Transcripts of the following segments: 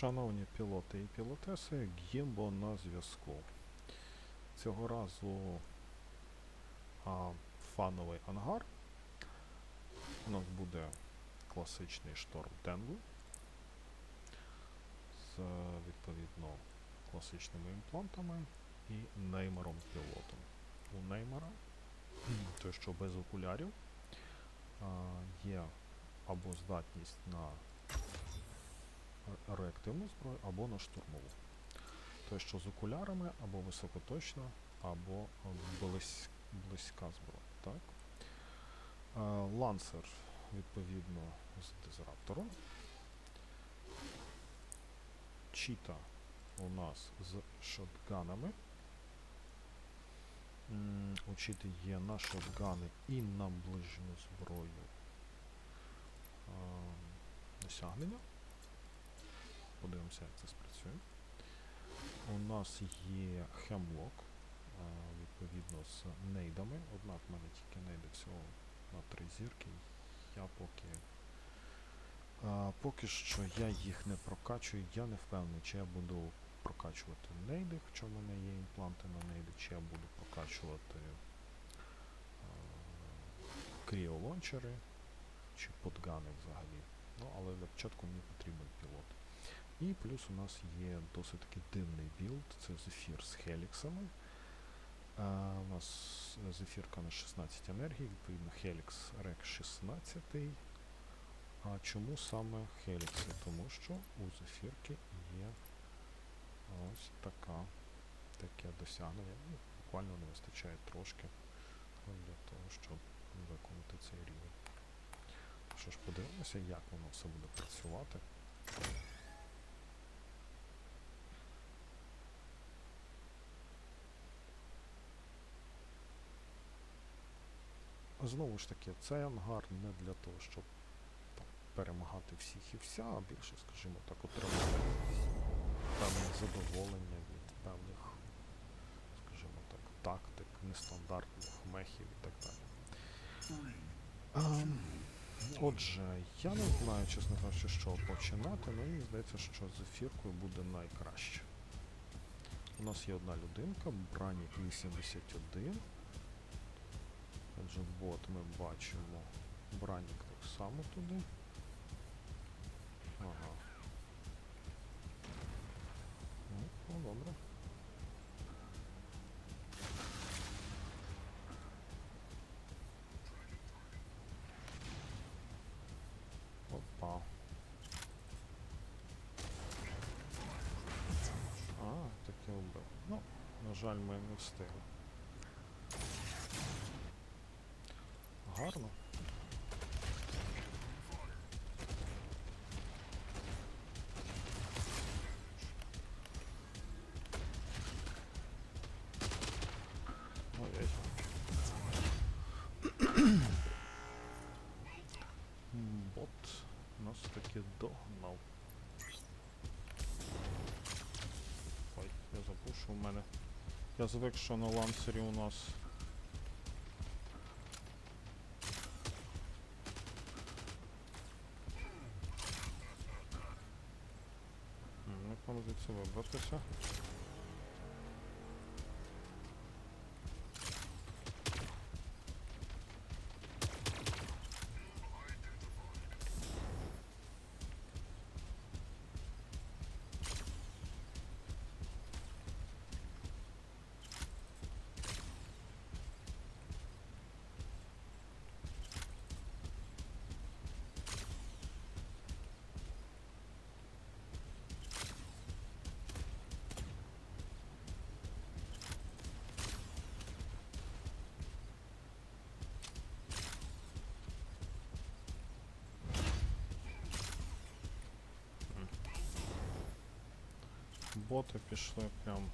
Шановні пілоти і пілотеси, Гімбо на зв'язку. Цього разу а, фановий ангар. У нас буде класичний шторм Тенгу з відповідно класичними імплантами і неймером пілотом. У неймера, той що без окулярів, а, є або здатність на реактивну зброю, або на штурмову. Той, що з окулярами, або високоточна, або е, близь, близька зброя. Так? Е, Лансер, відповідно, з дизраптором. Чіта у нас з шотганами. У Чіти є на шотгани і на ближню зброю е, досягнення. Подивимося, як це спрацює. У нас є хемлок, відповідно з нейдами, однак в мене тільки нейди всього на три зірки. Я поки. е, Поки що я їх не прокачую, я не впевнений, чи я буду прокачувати нейди, хоча в мене є імпланти на нейди, чи я буду прокачувати кріолончери, чи подгани взагалі. Ну, але для початку мені потрібен пілот. І плюс у нас є досить таки дивний білд, це зефір з хеліксами. А, у нас зефірка на 16 енергії, відповідно Helix Rec 16. А чому саме Хелікси? Тому що у зефірки є ось така, таке досягнення. Ну, буквально не вистачає трошки для того, щоб виконати цей рівень. Що ж, подивимося, як воно все буде працювати. Знову ж таки, цей ангар не для того, щоб там, перемагати всіх і вся, а більше, скажімо так, отримати певне задоволення від певних, скажімо так, тактик, нестандартних мехів і так далі. Ем, Отже, я не знаю, чесно кажучи, що починати, але мені здається, що з ефіркою буде найкраще. У нас є одна людинка, Бранік 81. Отже, бот ми бачимо. Бранік так само туди. Ага. Ну, ну добре. Опа. А, таке вбив. Ну, на жаль, ми не встигли. Гарно. Бот нас таки догнав. Ой, я забув, що в мене. Я звик, що на лансері у нас. М, Звідси вибратися? Боти пішли прям.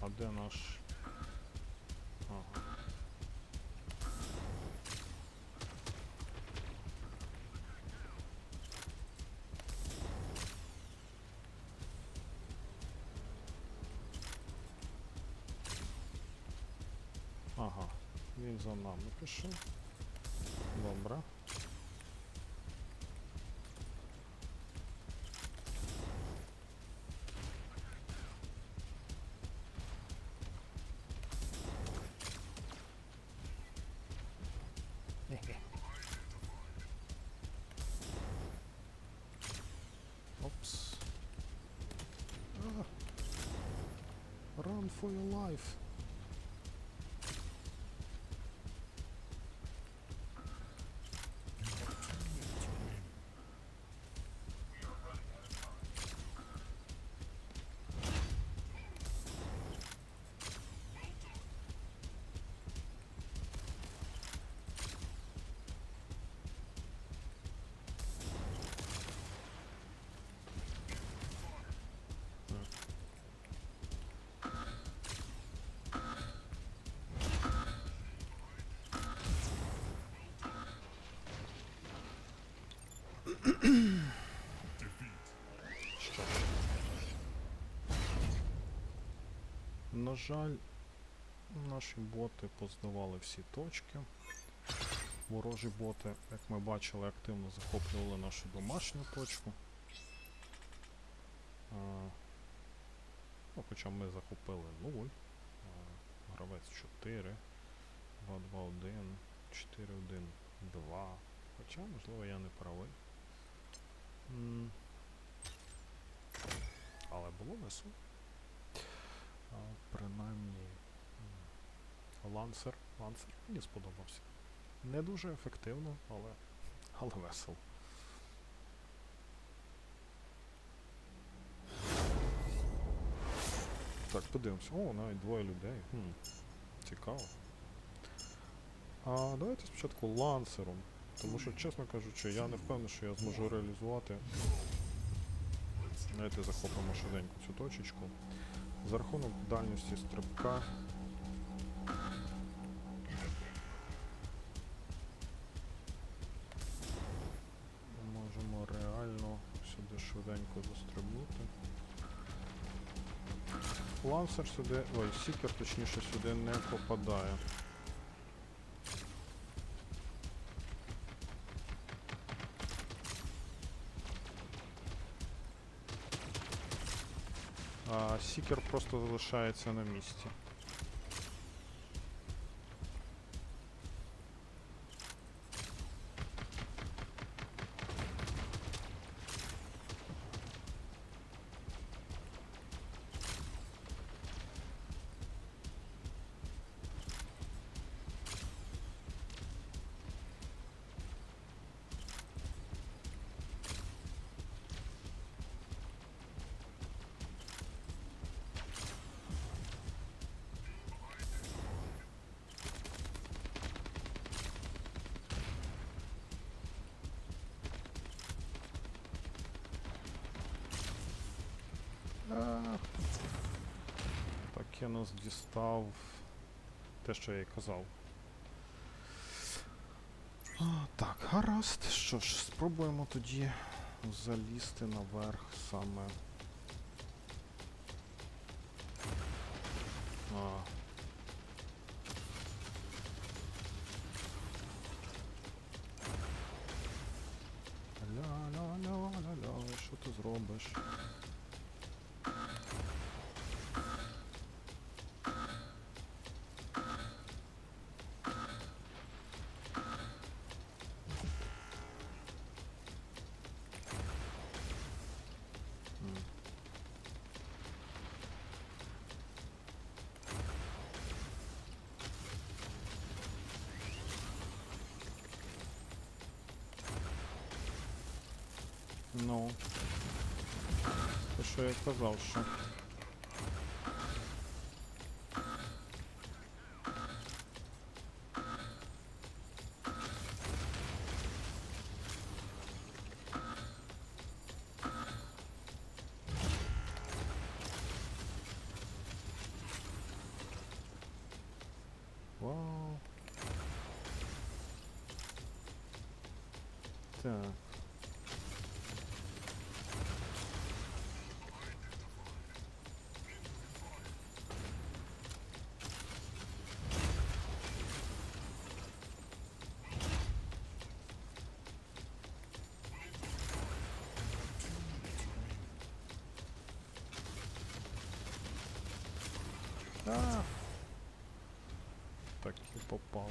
А де наш? Ага. Ага, він за нами пішов. Добре. Run for your life. На жаль, наші боти поздавали всі точки. Ворожі боти, як ми бачили, активно захоплювали нашу домашню точку. А, ну, хоча ми захопили 0. А, гравець 4, 2, 2, 1, 4, 1, 2. Хоча, можливо, я не правий. М. Але було весело. Принаймні. Лансер. Лансер мені сподобався. Не дуже ефективно, але, але весело. Так, подивимося. О, навіть двоє людей. Хм. Цікаво. А давайте спочатку лансером. Тому що, чесно кажучи, я не впевнений, що я зможу реалізувати. Давайте захопимо швиденько цю точечку. За рахунок дальності стрибка. Можемо реально сюди швиденько застрибнути. Лансер сюди. Ой, сікер точніше сюди не попадає. А просто залишається на місці. Так я нас дістав те, що я й казав. Так, гаразд. Що ж, спробуємо тоді залізти наверх саме. Ну. Те, я казав, що. Вау. Так. А! Так і попало.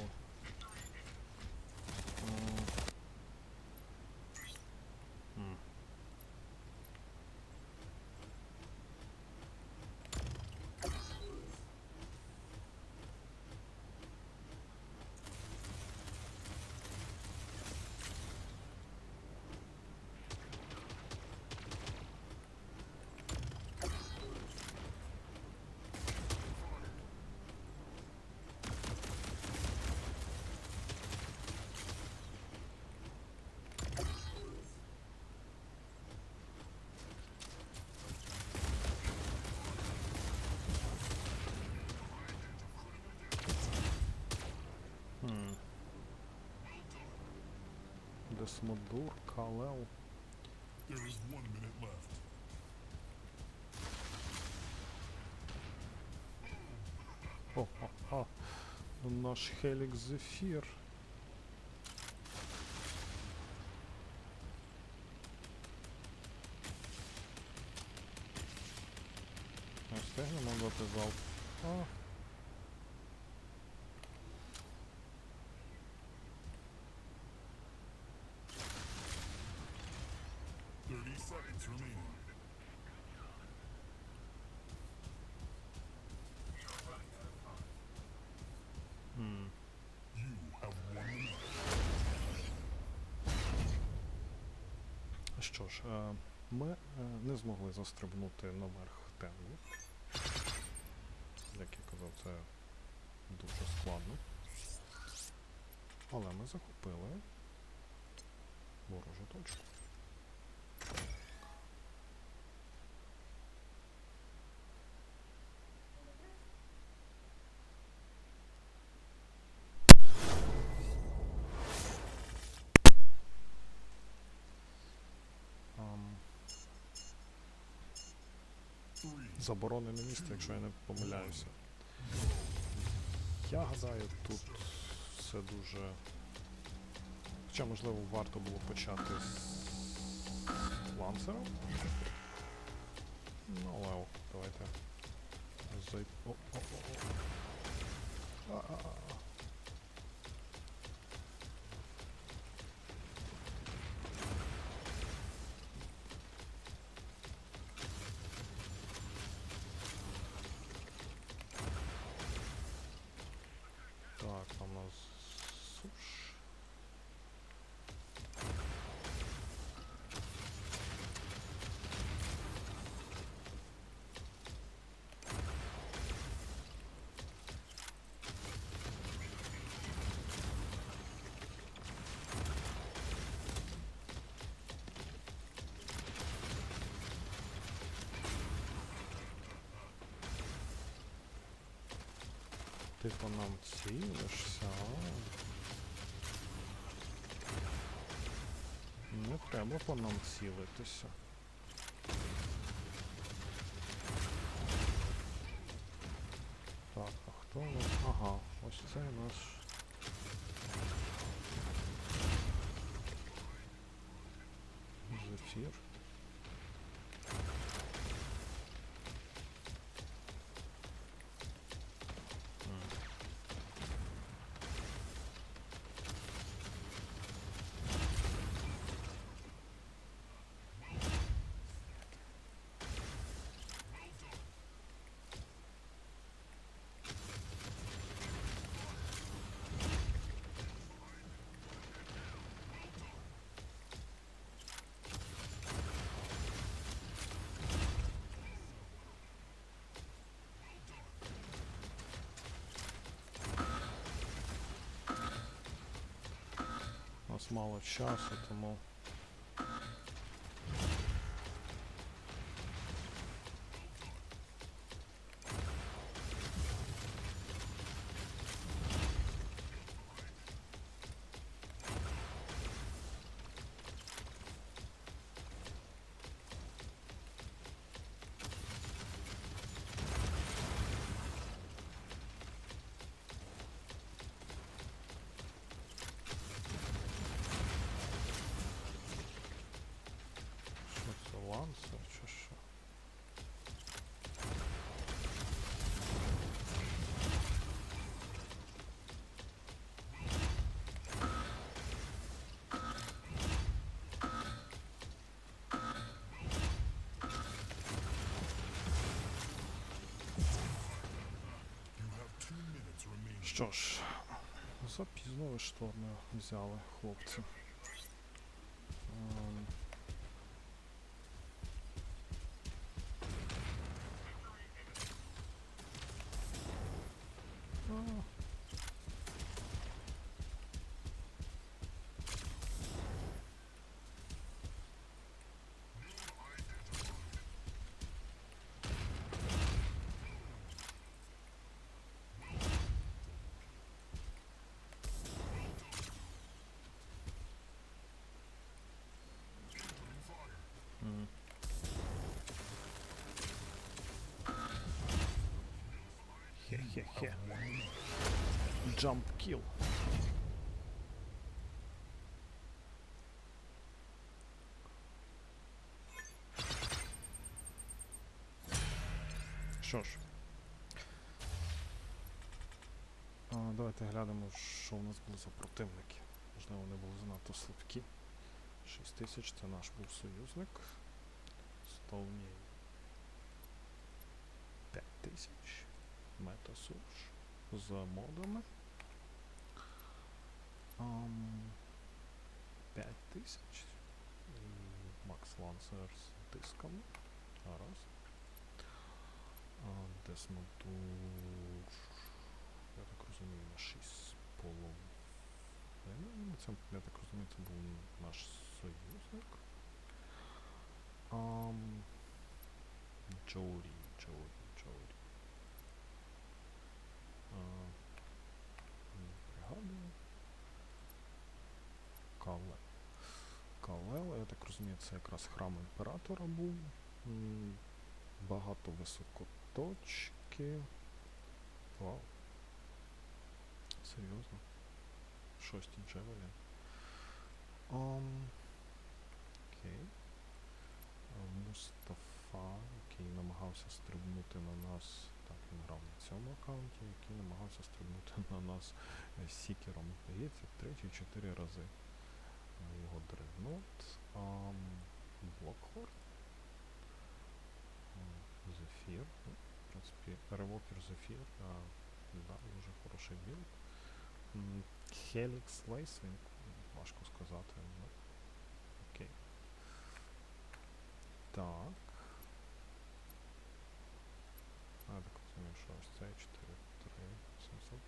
Десмодур, Калел. There is one minute left. О. Наш Хелікс Зефір. Не встигнемо дати залп. А, Що ж, е, ми е, не змогли застрибнути наверх тенгу. Як я казав, це дуже складно. Але ми захопили ворожу точку. Заборонене місце, якщо я не помиляюся. Я гадаю, тут все дуже. Хоча, можливо, варто було почати з лансером. Ну, але о, давайте. Зай... О, о, о, о. А-а-а. Так, там у нас суш. Ти по нам цілишся. а? Не треба по нам цілитися. Так, а хто у нас? Ага, ось це наш. Зефір. У нас мало часу, тому. Що це лансер чи що? You have two minutes remaining. Що ж, запізно ви шторми взяли, хлопці. Хе-хе. Джамп кіл. Що ж. А, Давайте глянемо, що у нас було за противники. Можливо, вони були занадто слабкі. 6000 це наш був союзник. 100 в тисяч. MetaSource за модами. 5000 Max Lancer з дисками. Раз. Десмоту, я так розумію, на 6 полов. Це, я так розумію, це був наш союзник. Джоурі, Джоурі. Розумію, це якраз храм імператора був. Багато високоточки. Вау. Серйозно? Шості Джевелін. Um, окей. Мустафа, який намагався стрибнути на нас. Так, він грав на цьому аккаунті, який намагався стрибнути на нас е, сікером. Здається, три чи чотири рази. Е, Його дреднот. Блокхорн. Зефір. Ну, в принципі, ревокер Зефір. Да, дуже хороший білд. Helix він важко сказати. Ну, окей. Так. А, так розумію, що ось цей 4, 3, 700.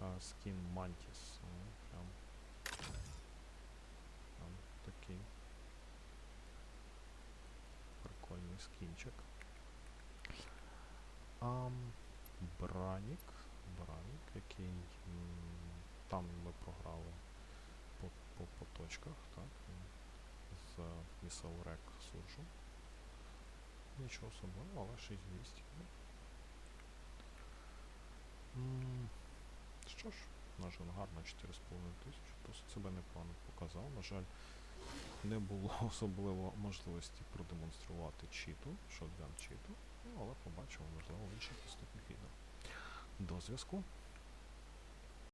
А, скін Mantis. Ну, прям. Прям такий. Прикольний скінчик. Ам, Бранік. Бранік, який там ми програли по, по, по точках, так? З Місаурек Суржу. Нічого особливого, але 6200. ну. М, Що ж, наш ангар на 4,5 тисячі, досить себе непогано показав. На жаль, не було особливо можливості продемонструвати чіту, шотган чіту, ну, але побачимо, можливо, в інших наступних відео. До зв'язку.